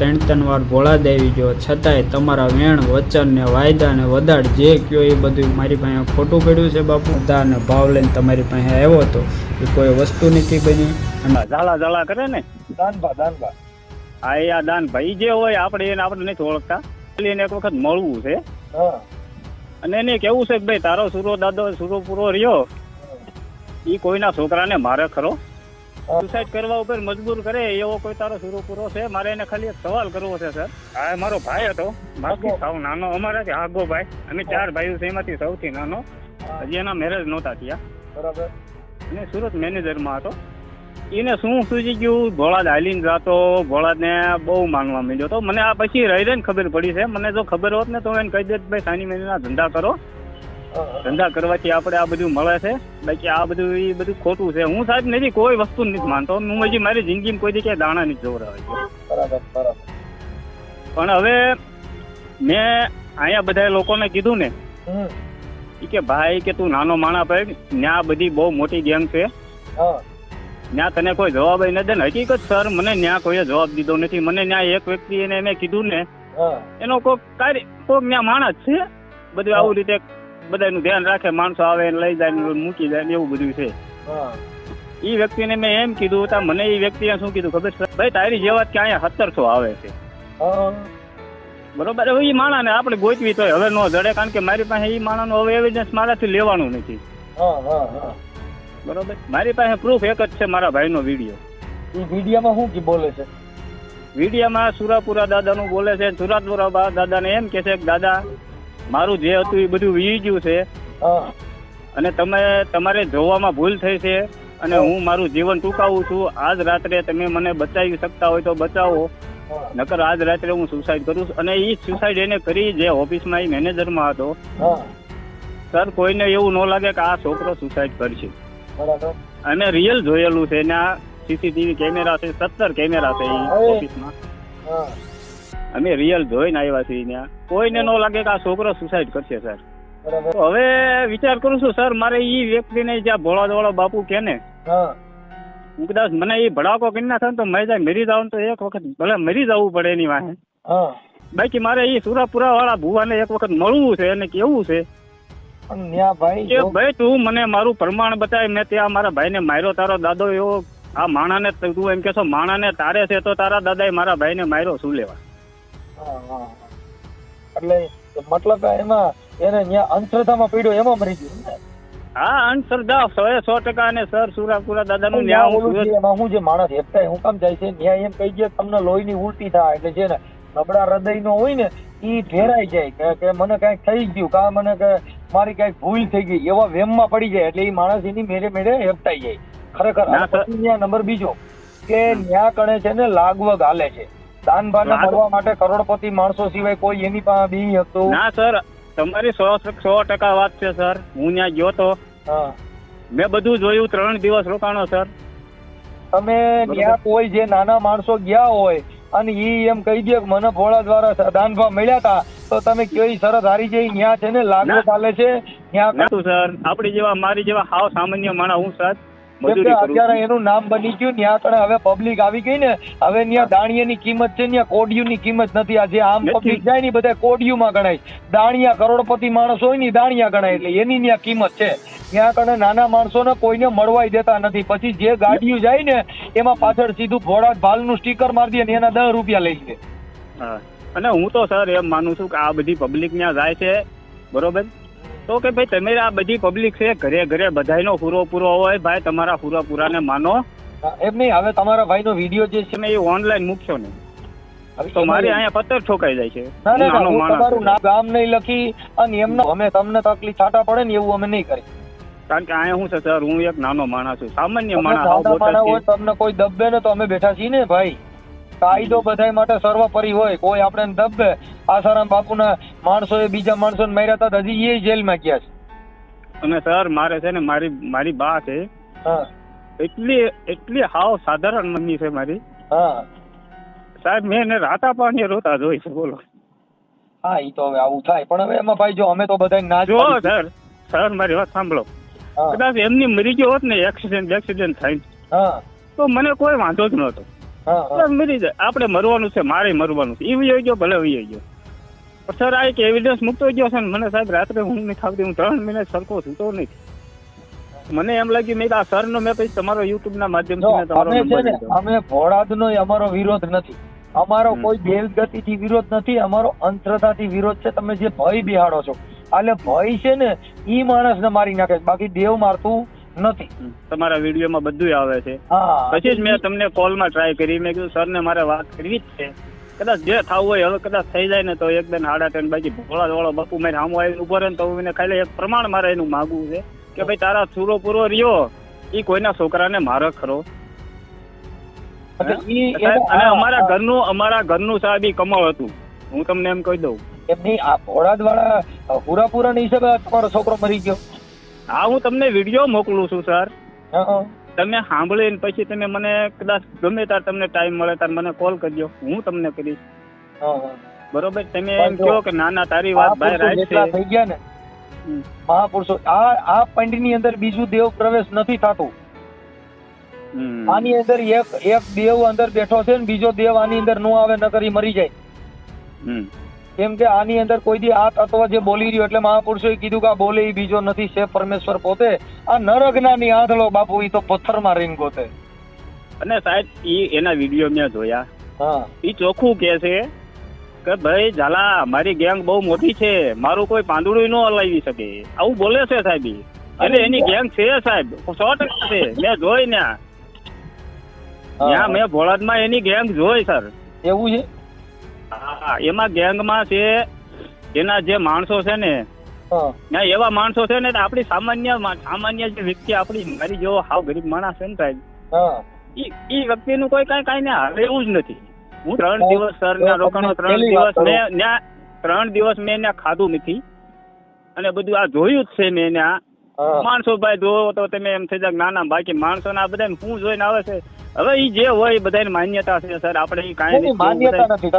ત્રણ ત્રણ વાર ભોળા દેવી જો. છતાંય તમારા વેણ વચન ને વાયદા ને વદાડ જે કયો એ બધું મારી પાસે ખોટું પડ્યું છે બાપુ? બધા ભાવ લઈને તમારી પાસે આવ્યો હતો એ કોઈ વસ્તુ નથી બની. ઝાલા ઝાલા કરે ને. દાનભા દાનભા હા એ આ દાન ભાઈ જે હોય આપણે એને આપણે નથી ઓળખતા. એને એક વખત મળવું છે. અને એને કેવું છે કે ભાઈ તારો સુરો દાદો સુરો પૂરો રહ્યો. એ કોઈના છોકરાને મારે ખરો. સુસાઇડ કરવા ઉપર મજબૂર કરે એવો કોઈ તારો સુરો પૂરો છે? મારે એને ખાલી એક સવાલ કરવો છે સર. આ મારો ભાઈ હતો. બાકી સાવ નાનો અમારાથી આગો ભાઈ. અમે ચાર ભાઈઓ છે એમાંથી સૌથી નાનો. હજી એના મેરેજ નહોતા થયા. બરાબર. અને સુરત મેનેજરમાં હતો. એને શું સૂચી ગયું? ભોળાદ હાલીને જાતો ભોળાદને બહુ માનવા મળ્યો તો મને આ પછી રહી રહીને ખબર પડી છે. મને જો ખબર હોત ને તો એને કહી દેત ભાઈ સાની મહિનાના ધંધા કરો. ધંધા કરવાથી આપણે આ બધું મળે છે. બાકી આ બધું એ બધું ખોટું છે. હું સાહેબ નથી કોઈ વસ્તુ નથી માનતો. હું હજી મારી જિંદગીમાં કોઈ ક્યાંય દાણા નથી બરાબર બરાબર. પણ હવે મેં અહીંયા બધા લોકોને કીધું ને કે ભાઈ કે તું નાનો માણા ભાઈ ત્યાં બધી બહુ મોટી ગેંગ છે. ત્યાં તને કોઈ જવાબ ન દે ને. હકીકત સર મને ત્યાં કોઈએ જવાબ દીધો નથી. મને ત્યાં એક વ્યક્તિ એને મેં કીધું ને એનો કોઈ કાર્ય કોઈક ત્યાં માણસ છે? બધું આવું રીતે બધાનું ધ્યાન રાખે માણસો આવે ને લઈ જાય ને મૂકી જાય ને એવું બધું છે. એ વ્યક્તિને મેં એમ કીધું તા મને એ વ્યક્તિએ શું કીધું ખબર છે? ભાઈ તારી જેવા કે અહીંયા સત્તરસો આવે છે. બરોબર? હવે એ માણાને આપણે ગોતવી તો હવે નો જડે કારણ કે મારી પાસે એ માણાનું હવે એવિડન્સ મારાથી લેવાનું નથી. બરોબર? મારી પાસે પ્રૂફ એક જ છે મારા ભાઈનો વીડિયો એ વિડીયોમાં શું કી બોલે છે? વિડીયામાં સુરાપુરા દાદાનું બોલે છે સુરાપુરા દાદાને એમ કે છે કે દાદા મારું જે હતું એ બધું વી ગયું છે. અને તમે તમારે જોવામાં ભૂલ થઈ છે અને હું. મારું જીવન ટૂંકાવું છું. આજ રાત્રે તમે મને બચાવી શકતા હોય તો બચાવો. નકર આજ રાત્રે હું સુસાઇડ કરું છું. અને એ સુસાઇડ એને કરી જે ઓફિસમાં એ મેનેજરમાં હતો. સર કોઈને એવું ન લાગે કે આ છોકરો સુસાઇડ કરશે. અને રિયલ જોયેલું છે ને આ સીસીટીવી કેમેરા છે સત્તર કેમેરા છે ઓફિસમાં અમે રિયલ જોઈને આવ્યા છીએ ત્યાં. કોઈને ન લાગે કે આ છોકરો સુસાઇડ કરશે સર હવે વિચાર કરું છું સર મારે એ વ્યક્તિને જ્યાં ભોળા દોળા બાપુ કે ને હા. કદાચ મને એ ભડાકો કરી ના થાય તો મેં જાય મરી જાવ તો એક વખત ભલે મરી જવું પડે એની વાહે. બાકી મારે એ સુરાપુરા વાળા ભુવાને એક વખત મળવું છે અને કેવું છે? ભાઈ કે તું મને મારું પ્રમાણ બતાય મેં ત્યાં મારા ભાઈને માર્યો તારો દાદો એવો આ માણાને તું એમ કેશો માણાને તારે છે તો તારા દાદાએ મારા ભાઈને માર્યો શું લેવા? એટલે મતલબ એમાં એને ત્યાં અંધશ્રદ્ધામાં પીડ્યો એમાં મરી ગયું ને? હા અંધશ્રદ્ધા સો એ સો ટકા અને સર સુરાપુરા દાદા નું ન્યાય એમાં હું જે માણસ એકતા હું કામ જાય છે ન્યાય એમ કહી ગયા તમને લોહીની ઉલટી થાય એટલે છે ને નબળા હૃદયનો હોય ને ઈ ફેરાઈ જાય કે મને કંઈક થઈ ગયું કા મને કે મારી કંઈક ભૂલ થઈ ગઈ એવા વેમમાં પડી જાય એટલે એ માણસ એની મેરે મેરે હેપતાઈ જાય. ખરેખર ના, નંબર બીજો કે ન્યા કણે છે ને લાગવગ હાલે છે. દાનભાને મળવા માટે કરોડપતિ માણસો સિવાય કોઈ એની પાસે બી હતું. ના સર. તમારી સો સો ટકા વાત છે સર. હું ત્યાં ગયો તો. મેં બધું જોયું ત્રણ દિવસ રોકાણો સર. તમે ત્યાં કોઈ જે નાના માણસો ગયા હોય અને ઈ એમ કહી દે કે મને ભોળા દ્વારા દાનભા મળ્યા હતા તો તમે કઈ સરસ શરત હારી જઈ ત્યાં છે ને લાગુ ચાલે છે? ત્યાં સર. આપણી જેવા મારી જેવા હાવ સામાન્ય માણસ હું સર. અત્યારે એનું નામ બની ગયું ત્યાં આગળ હવે પબ્લિક આવી ગઈ ને હવે ત્યાં દાણિયાની કિંમત છે ત્યાં કોડિયુની કિંમત નથી. આ જે આમ પબ્લિક જાય ને બધા કોડિયુમાં ગણાય. દાણિયા કરોડપતિ માણસ હોય ને દાણિયા ગણાય એટલે એની ત્યાં કિંમત છે. ત્યાં કણે નાના માણસોને કોઈને મળવાય દેતા નથી. પછી જે ગાડીઓ જાય ને એમાં પાછળ સીધું ભોળા ભાલનું સ્ટીકર મારી દે ને એના દસ રૂપિયા લઈ લે. અને હું તો સર એમ માનું છું કે આ બધી પબ્લિક ત્યાં જાય છે. બરોબર? તો કે ભાઈ તમે આ બધી પબ્લિક છે ઘરે ઘરે બધાયનો પૂરો પૂરો હોય ભાઈ તમારા પૂરા પૂરાને માનો એમ નહીં હવે તમારા ભાઈનો વીડિયો જે છે એ ઓનલાઈન મૂક્યો ને તો મારે અહીંયા પથ્થર ઠોકાઈ જાય છે. હું તમારું નામ ગામ નહીં લખી અને એમનો અમે તમને તકલીફ છાટા પડે ને એવું અમે નહીં કરી કારણ કે અહીંયા શું છે સર હું એક નાનો માણસ છું. સામાન્ય માણસ. તમને કોઈ દબે ને તો અમે બેઠા છીએ ને ભાઈ. કાયદો બધાય માટે સર્વોપરી હોય કોઈ આપણે દબે. આસારામ બાપુના માણસોએ બીજા માણસોને માર્યા હતા હજી એ જેલમાં ગયા છે. અને સર મારે છે ને મારી મારી બા છે. એટલી એટલી હાવ સાધારણ મમ્મી છે મારી. હા. સાહેબ મેં એને રાતા પાણી રોતા જોઈ છે બોલો. હા એ તો હવે આવું થાય. પણ હવે એમાં ભાઈ જો અમે તો બધા ના જ સર સર મારી વાત સાંભળો. કદાચ એમની મરી ગયો હોત ને એક્સિડન્ટ એક્સિડન્ટ થાય. તો મને કોઈ વાંધો જ નહોતો. મરી જાય. આપણે મરવાનું છે મારે મરવાનું છે. એ વયો ગયો ભલે વયો ગયો. પણ સર આ એક એવિડન્સ મૂકતો ગયો છે ને મને સાહેબ રાત્રે હું નહીં ખાવતી હું ત્રણ મહિના સરખો સૂતો નહીં મને એમ લાગ્યું મેં આ સર નો મેં પછી તમારો યુટ્યુબ ના માધ્યમથી તમારો અમે ભોળાદ ને અમારો વિરોધ નથી. અમારો કોઈ બેલગતિ થી વિરોધ નથી અમારો અંધશ્રદ્ધાથી વિરોધ છે. તમે જે ભય બિહાડો છો. એટલે ભય છે ને ઈ માણસને મારી નાખે છે. બાકી દેવ મારતું નથી. તમારા વિડીયોમાં બધું આવે છે. પછી જ મેં તમને કોલમાં ટ્રાય કરી. મેં કીધું સરને મારે વાત કરવી જ છે. કદાચ જે થવું હોય હવે કદાચ થઈ જાય ને તો એકદમ હાડા ત્રણ બાકી ભોળા ધોળો બાપુ મેં સામો આવીને ઊભો રહે તો હું ખાલી એક પ્રમાણ મારે એનું માગવું છે. કે ભાઈ તારા સુરો પૂરો રહ્યો. ઈ કોઈના છોકરાને મારે ખરો. અને અમારા. ઘરનું અમારા ઘરનું સાહેબ ઈ કમાવ હતું. હું તમને એમ કહી દઉં. એમની આ ઓળાદ વાળા પૂરાપૂરા ની હિસાબે તમારો છોકરો મરી ગયો. હા હું તમને વીડિયો મોકલું છું સર. તમે સાંભળીને પછી તમે મને કદાચ ગમે ત્યારે તમને ટાઈમ મળે ત્યારે મને કોલ કરજો હું તમને કરીશ. બરોબર તમે એમ કહો કે ના ના તારી વાત ભાઈ રાઈટ છે થઈ ગયા ને મહાપુરુષો આ આ પંડની અંદર બીજું દેવ પ્રવેશ નથી થતું. આની અંદર એક એક દેવ અંદર બેઠો છે ને બીજો દેવ આની અંદર નો આવે નકર મરી જાય. કેમ કે આની અંદર કોઈ દી આ તત્વ જે બોલી રહ્યું એટલે મહાપુરુષોએ કીધું કે આ બોલે એ બીજો નથી છે પરમેશ્વર પોતે. આ નરજ્ઞાની આંધળો બાપુ એ તો પથ્થરમાં રીંગ ગોતે. અને સાહેબ ઈ એના વીડિયો મેં જોયા. હા. ઈ ચોખ્ખું કે છે કે ભાઈ ઝાલા મારી ગેંગ બહુ મોટી છે. મારું કોઈ પાંદડું ન હલાવી શકે. આવું બોલે છે સાહેબ. અને એની ગેંગ છે સાહેબ. સો ટકા છે. મેં જોઈ ને ત્યાં મેં ભોળાદમાં એની ગેંગ જોઈ સર. એવું છે? હા એમાં ગેંગમાં છે એના જે માણસો છે ને ના એવા માણસો છે ને આપડી આપણી સામાન્ય સામાન્ય જે વ્યક્તિ આપણી મારી જેવો હાવ ગરીબ માણસ છે ને સાહેબ ઈ વ્યક્તિનું કોઈ કઈ કઈ ને હાલે એવું જ નથી. હું ત્રણ દિવસ સર ના રોકાણો ત્રણ દિવસ મેં ત્રણ દિવસ મેં એને ખાધું નથી. અને બધું આ જોયું જ છે મેં હા. માણસો ભાઈ જોવો તો તમે એમ થઈ જાય ના ના બાકી માણસો ના બધા શું જોઈને આવે છે. હવે ઈ જે હોય બધાની માન્યતા છે સર. આપણે ઈ કાંઈ એની માન્યતા નથી.